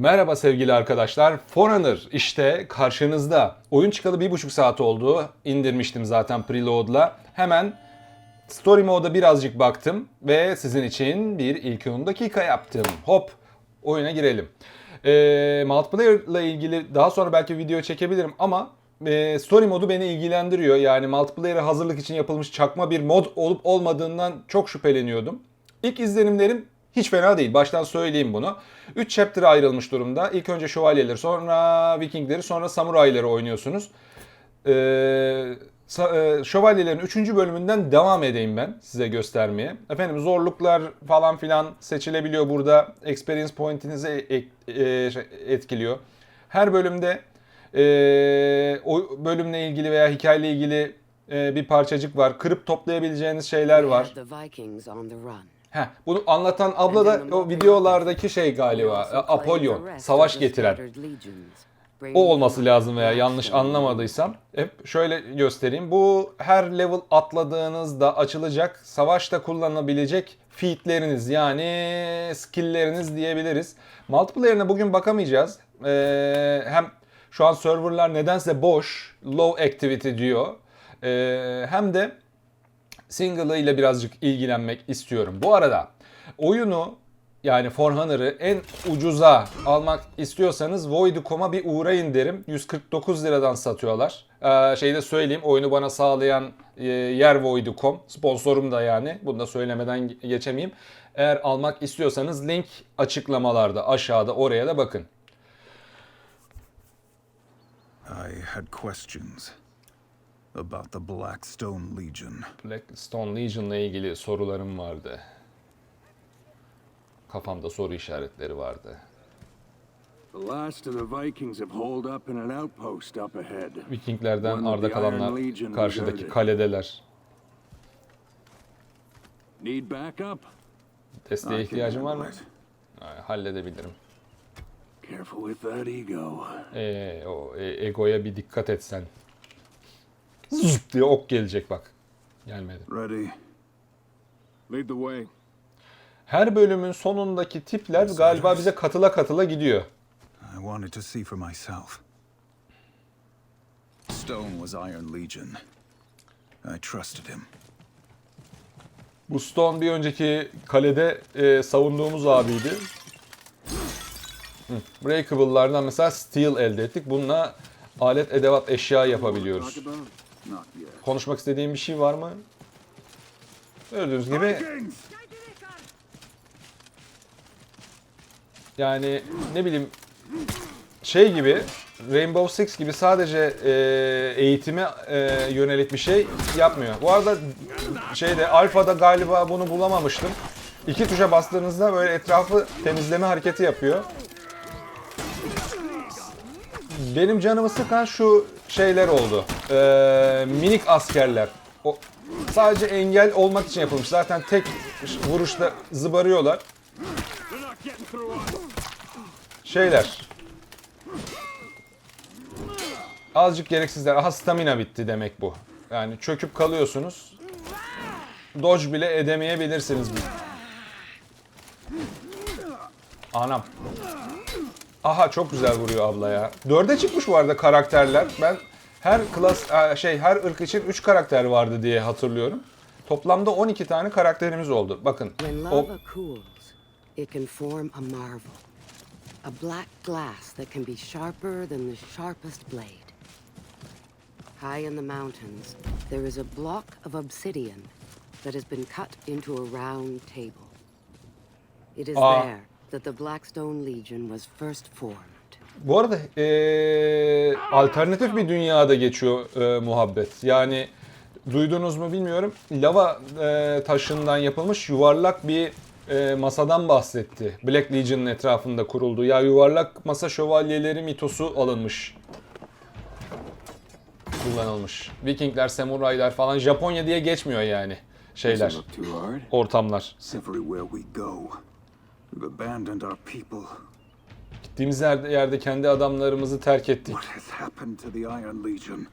Merhaba sevgili arkadaşlar. Forerunner işte karşınızda. Oyun çıkalı bir buçuk saat oldu. İndirmiştim zaten preload'la. Hemen story mode'a birazcık baktım ve sizin için bir ilk 10 dakika yaptım. Hop oyuna girelim. Ee, multiplayer ile ilgili daha sonra belki video çekebilirim ama e, story modu beni ilgilendiriyor. Yani multiplayer'a hazırlık için yapılmış çakma bir mod olup olmadığından çok şüpheleniyordum. İlk izlenimlerim hiç fena değil. Baştan söyleyeyim bunu. 3 chapter'a ayrılmış durumda. İlk önce şövalyeleri, sonra vikingleri, sonra samurayları oynuyorsunuz. Ee, e, şövalyelerin 3. bölümünden devam edeyim ben size göstermeye. Efendim zorluklar falan filan seçilebiliyor burada. Experience point'inizi e- e- şey, etkiliyor. Her bölümde e, o bölümle ilgili veya hikayeyle ilgili e, bir parçacık var. Kırıp toplayabileceğiniz şeyler var. Heh, bunu anlatan abla da o videolardaki şey galiba e, Apollon, savaş getiren. O olması lazım veya yanlış anlamadıysam. Hep şöyle göstereyim. Bu her level atladığınızda açılacak, savaşta kullanabilecek featleriniz yani skillleriniz diyebiliriz. Multiplayer'ine bugün bakamayacağız. Ee, hem şu an serverlar nedense boş, low activity diyor. Ee, hem de single ile birazcık ilgilenmek istiyorum. Bu arada oyunu yani Forerunner'ı en ucuza almak istiyorsanız Void.com'a bir uğrayın derim. 149 liradan satıyorlar. Ee, şeyi de söyleyeyim oyunu bana sağlayan e, yer Void.com. Sponsorum da yani. Bunu da söylemeden geçemeyeyim. Eğer almak istiyorsanız link açıklamalarda aşağıda oraya da bakın. I had questions about the Blackstone Legion. Blackstone Legion'la ilgili sorularım vardı. Kafamda soru işaretleri vardı. The last of the Vikings have holed up in an outpost up ahead. Vikinglerden arda kalanlar karşıdaki kaledeler. Need backup? Desteğe ihtiyacın var mı? halledebilirim. Careful with that ego. Ee, o e, egoya bir dikkat etsen. Zıp diye ok gelecek bak. Gelmedi. Ready? Lead the way. Her bölümün sonundaki tipler galiba bize katıla katıla gidiyor. I wanted to see for myself. Stone was Iron Legion. I trusted him. Bu Stone bir önceki kalede e, savunduğumuz abiydi. Breakable'lardan mesela steel elde ettik. Bununla alet, edevat, eşya yapabiliyoruz. Konuşmak istediğim bir şey var mı? Gördüğünüz gibi yani ne bileyim şey gibi Rainbow Six gibi sadece e, eğitime e, yönelik bir şey yapmıyor. Bu arada şeyde alfada galiba bunu bulamamıştım. İki tuşa bastığınızda böyle etrafı temizleme hareketi yapıyor. Benim canımı sıkan şu şeyler oldu. E, minik askerler. O, sadece engel olmak için yapılmış. Zaten tek vuruşta zıbarıyorlar. Şeyler. Azıcık gereksizler. Aha stamina bitti demek bu. Yani çöküp kalıyorsunuz. Dodge bile edemeyebilirsiniz. Anam. Aha çok güzel vuruyor abla ya. Dörde çıkmış bu arada karakterler. Ben her klas e, şey her ırk için 3 karakter vardı diye hatırlıyorum. Toplamda 12 tane karakterimiz oldu. Bakın. O it can form a marvel. A black glass that can be sharper than the sharpest blade. High in the mountains, there is a block of obsidian that has been cut into a round table. It is Ah. there that the Blackstone Legion was first formed. Bu arada eee, alternatif bir dünyada geçiyor eee, muhabbet. Yani duydunuz mu bilmiyorum. Lava eee, taşından yapılmış yuvarlak bir eee, masadan bahsetti. Black Legion'ın etrafında kuruldu. Ya yuvarlak masa şövalyeleri mitosu alınmış. Kullanılmış. Vikingler, samuraylar falan Japonya diye geçmiyor yani şeyler, ortamlar. We've abandoned our people. Gittiğimiz yerde, yerde kendi adamlarımızı terk ettik. What has happened to the Iron Legion?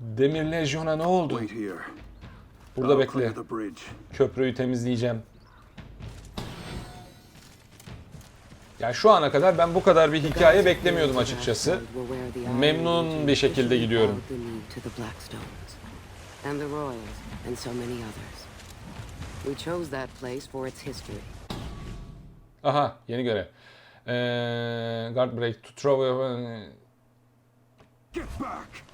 Demir Lejyon'a ne oldu? Wait here. Burada I'll bekle. clear the bridge. Köprüyü temizleyeceğim. Yani şu ana kadar ben bu kadar bir hikaye beklemiyordum açıkçası. Memnun bir şekilde gidiyorum. And the Royals and so many others. We chose that place for its history. Aha yeni görev. Ee, guard break to throw Get back!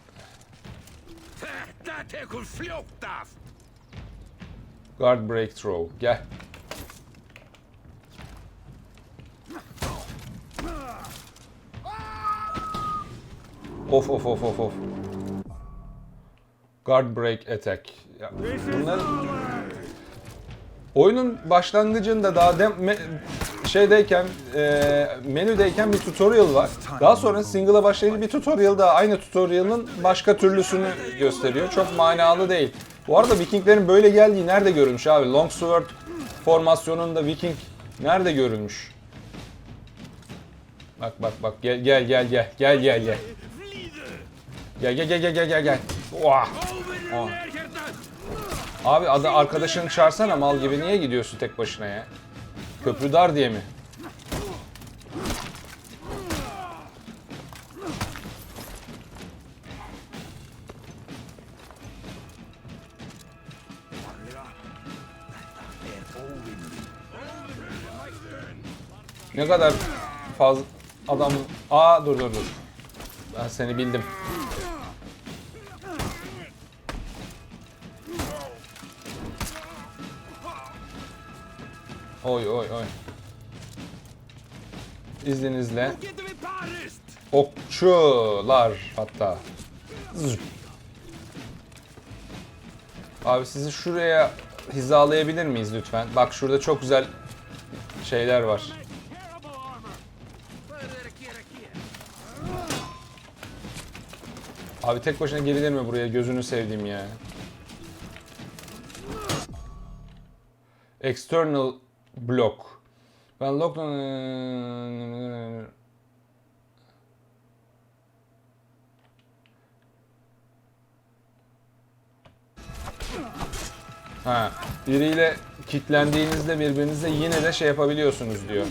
Guard break throw. Gel. Of of of of of. Guard break attack. Ya, bunlar oyunun başlangıcında daha dem, şeydeyken e, menüdeyken bir tutorial var. Daha sonra single'a başlayınca bir tutorial daha aynı tutorial'ın başka türlüsünü gösteriyor. Çok manalı değil. Bu arada Vikinglerin böyle geldiği nerede görülmüş abi? Longsword formasyonunda Viking nerede görülmüş? Bak bak bak gel gel gel gel gel gel gel. Gel gel gel gel gel gel gel. Oha. Abi adı arkadaşını çağırsana mal gibi niye gidiyorsun tek başına ya? Köprü dar diye mi? Ne kadar fazla adam... Aa dur dur dur. Ben seni bildim. Oy oy oy. İzninizle. Okçular hatta. Abi sizi şuraya hizalayabilir miyiz lütfen? Bak şurada çok güzel şeyler var. Abi tek başına gelir mi buraya gözünü sevdiğim ya. External block. Ben lock... Ha, biriyle kitlendiğinizde birbirinize yine de şey yapabiliyorsunuz diyor.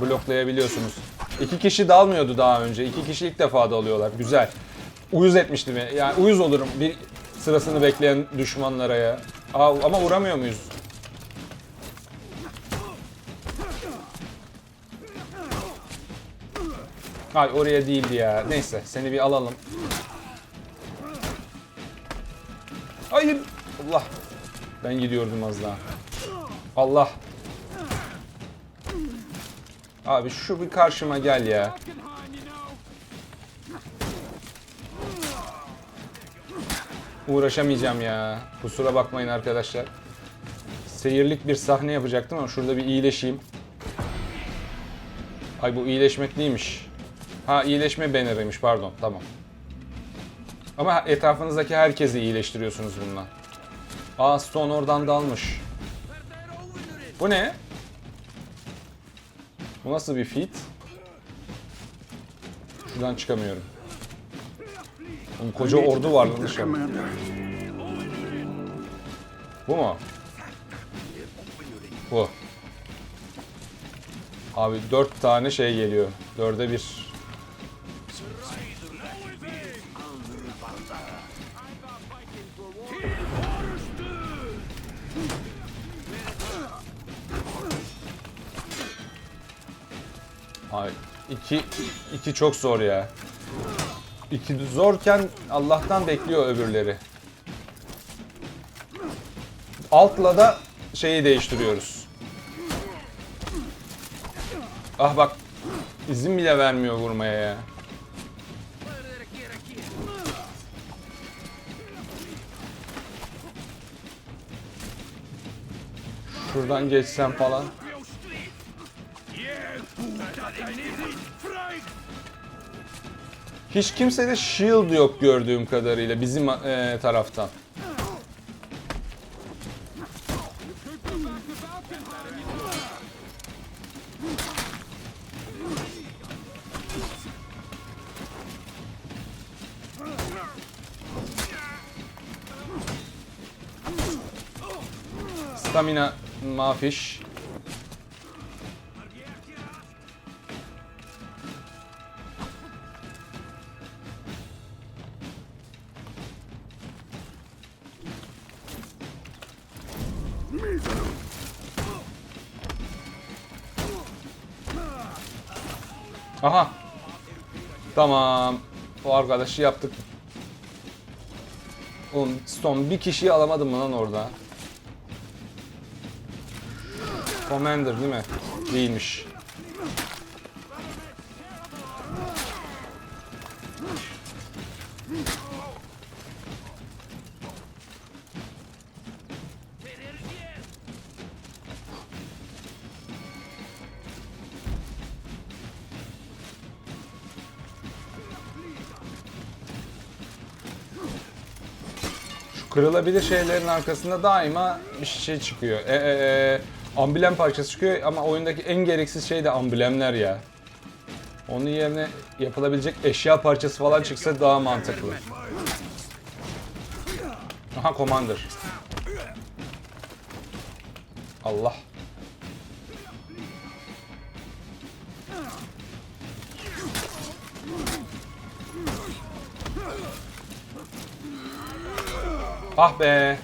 Bloklayabiliyorsunuz. İki kişi dalmıyordu daha önce. İki kişi ilk defa dalıyorlar. Güzel. Uyuz etmişti beni. Yani uyuz olurum bir sırasını bekleyen düşmanlara ya. Aa, ama vuramıyor muyuz? Ay oraya değildi ya. Neyse seni bir alalım. Hayır. Allah. Ben gidiyordum az daha. Allah. Abi şu bir karşıma gel ya. Uğraşamayacağım ya. Kusura bakmayın arkadaşlar. Seyirlik bir sahne yapacaktım ama şurada bir iyileşeyim. Ay bu iyileşmek neymiş? Ha iyileşme bannerıymış pardon tamam. Ama etrafınızdaki herkesi iyileştiriyorsunuz bununla. Aa Stone oradan dalmış. Bu ne? Bu nasıl bir feat? Şuradan çıkamıyorum. Oğlum koca ordu var lan. Bu mu? Bu. Abi dört tane şey geliyor. Dörde bir. Abi iki, iki çok zor ya. İki zorken Allah'tan bekliyor öbürleri. Altla da şeyi değiştiriyoruz. Ah bak izin bile vermiyor vurmaya ya. Şuradan geçsem falan. Hiç kimsede shield yok gördüğüm kadarıyla bizim e, taraftan. Stamina mafiş. Aha. Tamam. O arkadaşı yaptık. Oğlum son bir kişiyi alamadım mı lan orada? Commander değil mi? Değilmiş. Kırılabilir şeylerin arkasında daima bir şey çıkıyor. E, e, e, amblem parçası çıkıyor ama oyundaki en gereksiz şey de amblemler ya. Onun yerine yapılabilecek eşya parçası falan çıksa daha mantıklı. Aha Commander. Allah. Ah be.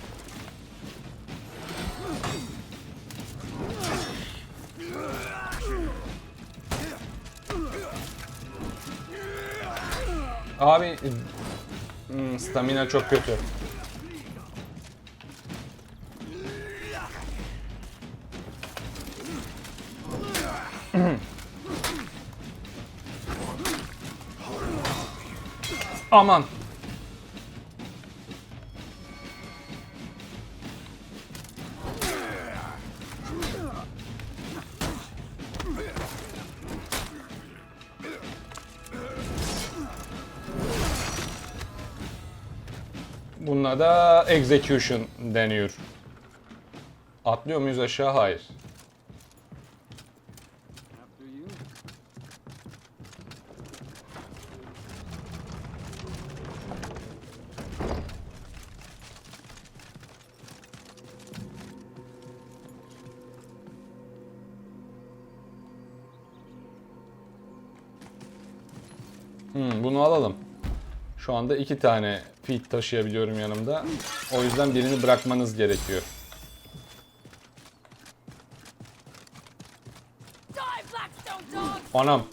Abi hmm, stamina çok kötü. Aman. Buna da execution deniyor. Atlıyor muyuz aşağı? Hayır. Hmm, bunu alalım. Şu anda iki tane feed taşıyabiliyorum yanımda. O yüzden birini bırakmanız gerekiyor. Anam.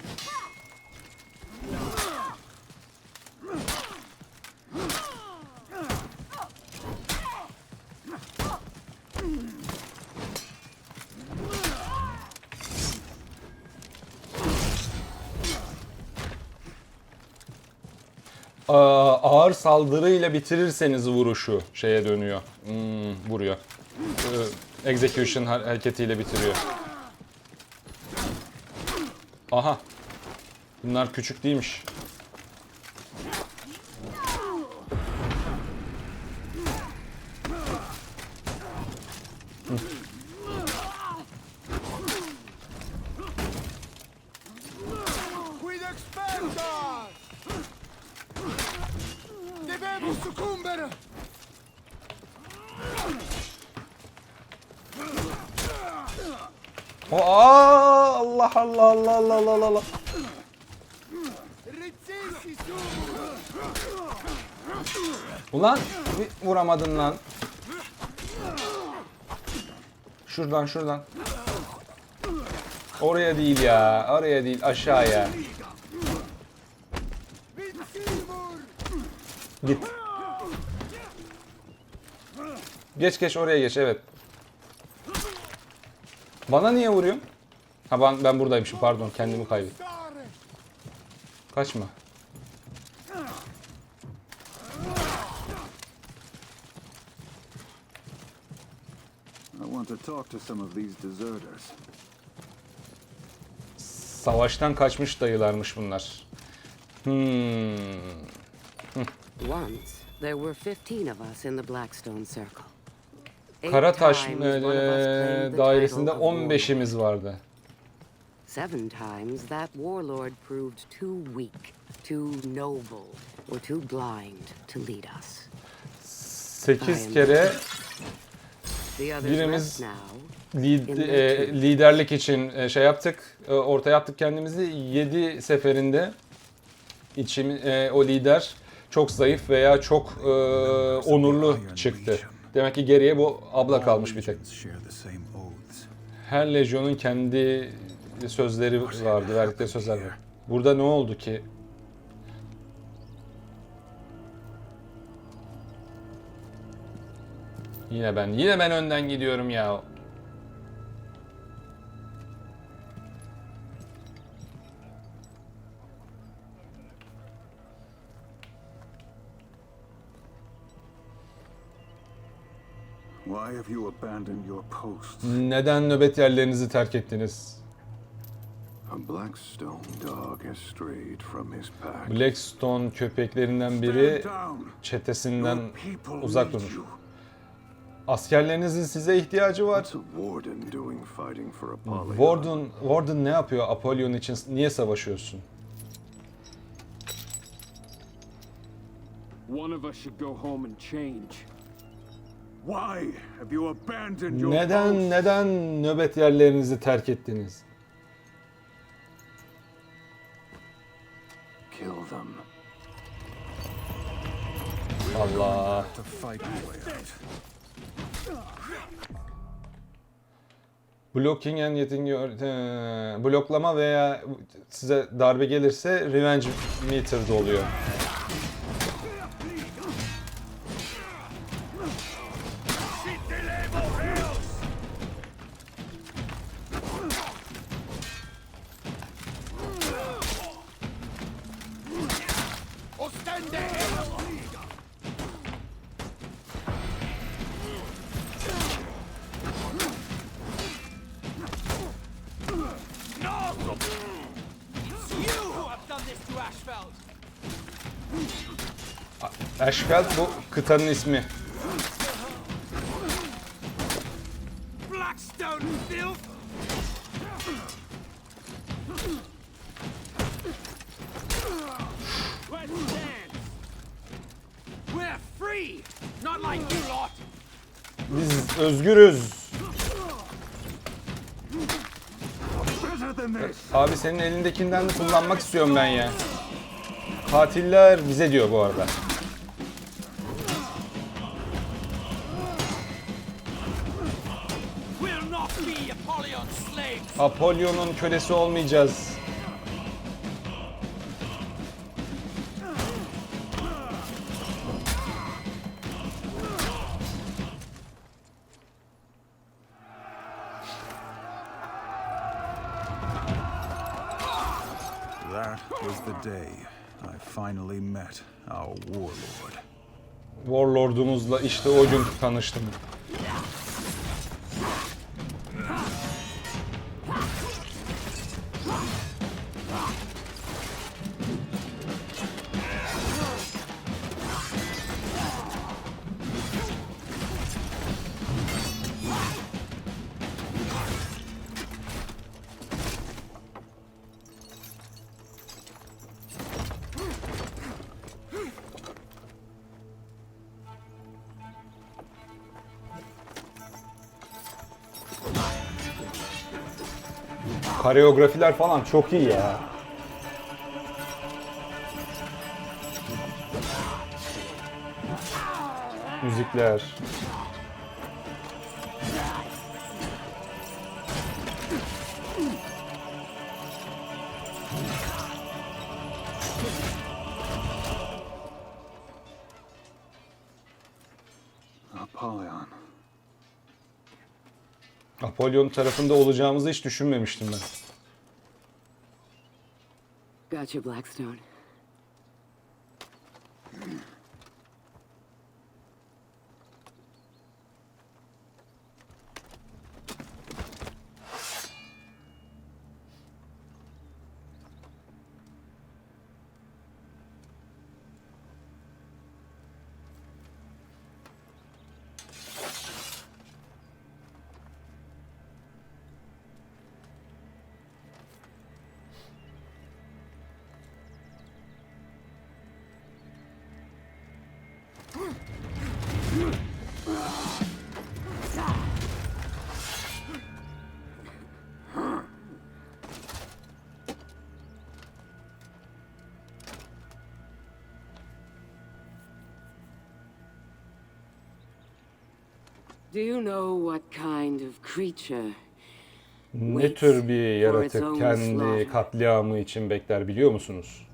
Ağır saldırıyla bitirirseniz vuruşu şeye dönüyor. Hmm, vuruyor. Ee, execution har- hareketiyle bitiriyor. Aha. Bunlar küçük değilmiş. O aa, Allah Allah Allah Allah Allah Allah. Ulan vuramadın lan. Şuradan şuradan. Oraya değil ya. Oraya değil aşağıya. Git. Geç geç oraya geç evet. Bana niye vuruyorsun? Ha ben, ben buradaymışım pardon kendimi kaybettim. Kaçma. Savaştan kaçmış dayılarmış bunlar. Hmm. Once, there were 15 of us in the Blackstone Circle. Karataş the dairesinde title of warlord. 15'imiz vardı. Seven times that warlord proved too weak, too noble, or too blind to lead us. 8 kere Birimiz- lid- e, liderlik için e, şey yaptık, e, ortaya attık kendimizi. 7 seferinde içim e, o lider çok zayıf veya çok e, onurlu çıktı. Demek ki geriye bu abla kalmış bir tek. Her lejyonun kendi sözleri vardı, verdikleri sözler var. Burada ne oldu ki? Yine ben, yine ben önden gidiyorum ya. Neden nöbet yerlerinizi terk ettiniz? A Blackstone dog has strayed from his pack. Blackstone köpeklerinden biri çetesinden uzak need durmuş. you. Askerlerinizin size ihtiyacı var. Warden doing fighting for Apollyon? Warden, Warden ne yapıyor Apollon için? Niye savaşıyorsun? One of us should go home and change. Neden neden nöbet yerlerinizi terk ettiniz? Kill them. Allah. Blocking and getting your... Ee, bloklama veya size darbe gelirse revenge meter'da oluyor. Ashfeld. Bu kıtanın ismi. Biz özgürüz. Abi senin elindekinden de kullanmak istiyorum ben ya. Katiller bize diyor bu arada. Apollon'un kölesi olmayacağız. Met our warlord. Warlord'umuzla işte o gün tanıştım. Koreografiler falan çok iyi ya. Müzikler. Apollon tarafında olacağımızı hiç düşünmemiştim ben. Gotcha, Blackstone. Do you know what kind of creature Ne tür bir yaratık kendi katliamı için bekler biliyor musunuz?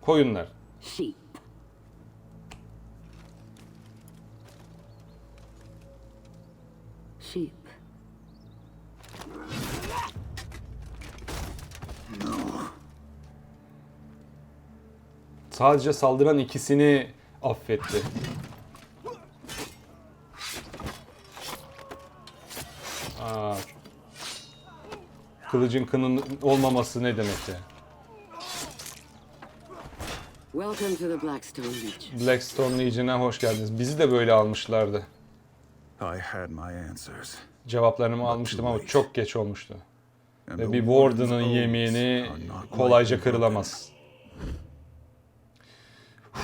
Koyunlar. sheep? Sheep. Sadece saldıran ikisini affetti. Aa, kılıcın kının olmaması ne demekti? Welcome to the Blackstone Legion. Blackstone Legion'a hoş geldiniz. Bizi de böyle almışlardı. I had my answers. Cevaplarımı almıştım ama çok geç olmuştu. Ve bir Warden'ın not kolayca kırılamaz.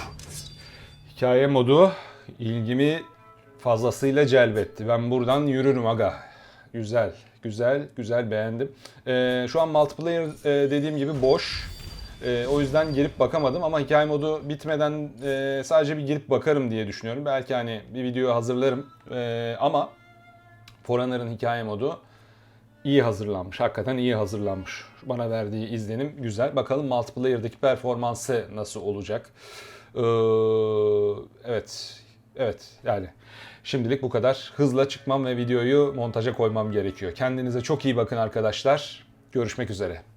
Hikaye modu ilgimi fazlasıyla celbetti. Ben buradan yürürüm aga. Güzel, güzel, güzel beğendim. Ee, şu an multiplayer e, dediğim gibi boş. Ee, o yüzden girip bakamadım ama hikaye modu bitmeden e, sadece bir girip bakarım diye düşünüyorum. Belki hani bir video hazırlarım. Ee, ama Foreigner'ın hikaye modu iyi hazırlanmış. Hakikaten iyi hazırlanmış. Bana verdiği izlenim güzel. Bakalım multiplayer'daki performansı nasıl olacak. Ee, evet. Evet yani şimdilik bu kadar. Hızla çıkmam ve videoyu montaja koymam gerekiyor. Kendinize çok iyi bakın arkadaşlar. Görüşmek üzere.